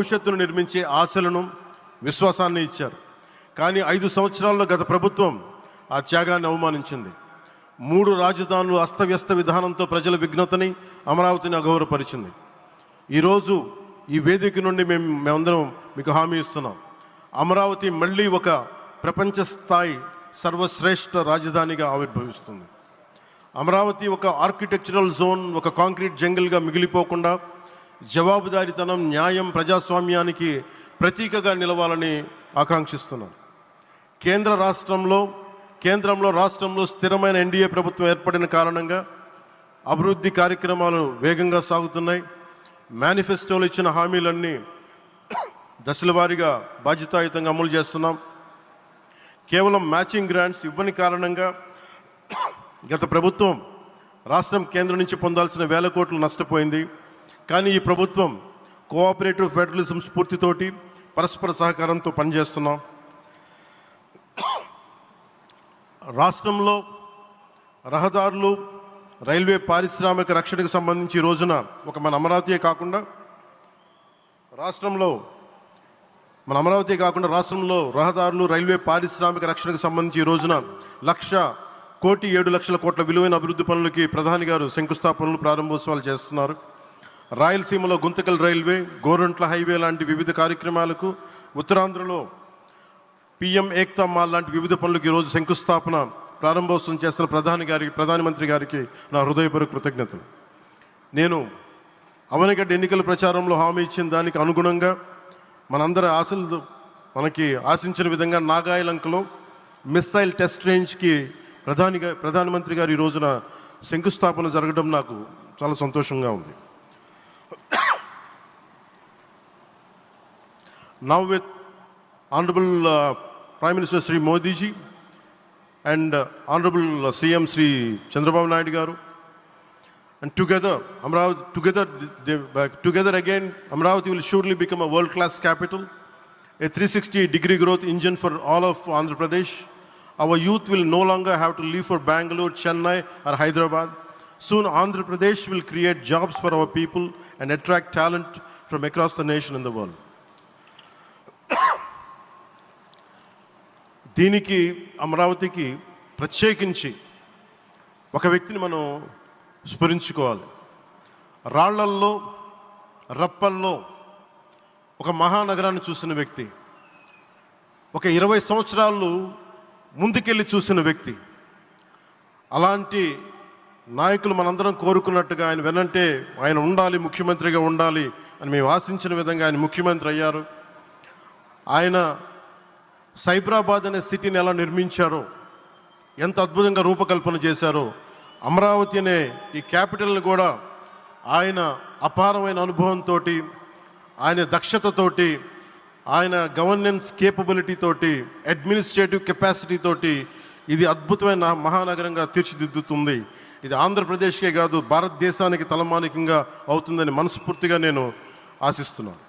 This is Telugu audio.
భవిష్యత్తును నిర్మించే ఆశలను విశ్వాసాన్ని ఇచ్చారు. కానీ ఐదు సంవత్సరాల్లో గత ప్రభుత్వం ఆ త్యాగాన్ని అవమానించింది. మూడు రాజధానులు అస్తవ్యస్త విధానంతో ప్రజల విఘ్నతని అమరావతిని అగౌరవపరిచింది. ఈరోజు ఈ వేదిక నుండి మేము మేమందరం మీకు హామీ ఇస్తున్నాం. అమరావతి మళ్ళీ ఒక ప్రపంచ స్థాయి సర్వశ్రేష్ఠ రాజధానిగా ఆవిర్భవిస్తుంది. అమరావతి ఒక ఆర్కిటెక్చరల్ జోన్ ఒక కాంక్రీట్ జంగిల్గా మిగిలిపోకుండా జవాబుదారీతనం న్యాయం ప్రజాస్వామ్యానికి ప్రతీకగా నిలవాలని ఆకాంక్షిస్తున్నాను. కేంద్ర రాష్ట్రంలో కేంద్రంలో రాష్ట్రంలో స్థిరమైన ఎన్డీఏ ప్రభుత్వం ఏర్పడిన కారణంగా అభివృద్ధి కార్యక్రమాలు వేగంగా సాగుతున్నాయి. మేనిఫెస్టోలో ఇచ్చిన హామీలన్నీ దశల వారీగా బాధ్యతాయుతంగా అమలు చేస్తున్నాం. కేవలం మ్యాచింగ్ గ్రాంట్స్ ఇవ్వని కారణంగా గత ప్రభుత్వం రాష్ట్రం కేంద్రం నుంచి పొందాల్సిన వేల కోట్లు నష్టపోయింది. కానీ ఈ ప్రభుత్వం కోఆపరేటివ్ ఫెడరలిజం స్ఫూర్తితోటి పరస్పర సహకారంతో పనిచేస్తున్నాం. రాష్ట్రంలో రహదారులు రైల్వే పారిశ్రామిక రక్షణకు సంబంధించి రోజున ఒక మన అమరావతియే కాకుండా రాష్ట్రంలో మన అమరావతి కాకుండా రాష్ట్రంలో రహదారులు రైల్వే పారిశ్రామిక రక్షణకు సంబంధించి ఈ రోజున లక్ష కోటి ఏడు లక్షల కోట్ల విలువైన అభివృద్ధి పనులకి ప్రధాని గారు శంకుస్థాపనలు ప్రారంభోత్సవాలు చేస్తున్నారు. రాయలసీమలో గుంతకల్ రైల్వే గోరంట్ల హైవే లాంటి వివిధ కార్యక్రమాలకు ఉత్తరాంధ్రలో పిఎం ఏక్తా మాల్ లాంటి వివిధ పనులకు ఈరోజు శంకుస్థాపన ప్రారంభోత్సవం చేస్తున్న ప్రధాని గారికి ప్రధానమంత్రి గారికి నా హృదయపూర్వక కృతజ్ఞతలు. నేను అవనిగడ్డ ఎన్నికల ప్రచారంలో హామీ ఇచ్చిన దానికి అనుగుణంగా మనందరి ఆశలు మనకి ఆశించిన విధంగా నాగాయలంకలో మిస్సైల్ టెస్ట్ రేంజ్కి ప్రధానిగా ప్రధానమంత్రి గారు ఈ రోజున శంకుస్థాపన జరగడం నాకు చాలా సంతోషంగా ఉంది. now with honorable uh, prime minister sri modi ji and uh, honorable uh, cm sri chandrababu naidu garu and together amravati together they, uh, together again amravati will surely become a world class capital a 360 degree growth engine for all of andhra pradesh. Our youth will no longer have to leave for bangalore chennai or hyderabad soon andhra pradesh will create jobs for our people and attract talent from across the nation and the world దీనికి అమరావతికి ప్రత్యేకించి ఒక వ్యక్తిని మనం స్మరించుకోవాలి రాళ్ళల్లో రప్పల్లో ఒక మహానగరాన్ని చూసిన వ్యక్తి ఒక ఇరవై సంవత్సరాలు ముందుకెళ్ళి చూసిన వ్యక్తి అలాంటి నాయకులు మనందరం కోరుకున్నట్టుగా ఆయన వెనంటే ఆయన ఉండాలి ముఖ్యమంత్రిగా ఉండాలి అని మేము ఆశించిన విధంగా ఆయన ముఖ్యమంత్రి అయ్యారు. ఆయన సైబరాబాద్ అనే సిటీని ఎలా నిర్మించారో ఎంత అద్భుతంగా రూపకల్పన చేశారో అమరావతి అనే ఈ క్యాపిటల్ని కూడా ఆయన అపారమైన అనుభవంతో ఆయన దక్షతతోటి ఆయన గవర్నెన్స్ కేపబిలిటీ తోటి అడ్మినిస్ట్రేటివ్ కెపాసిటీ తోటి ఇది అద్భుతమైన మహానగరంగా తీర్చిదిద్దుతుంది. ఇది ఆంధ్రప్రదేశ్కే కాదు భారతదేశానికి తలమానికంగా అవుతుందని మనస్ఫూర్తిగా నేను ఆశిస్తున్నాను.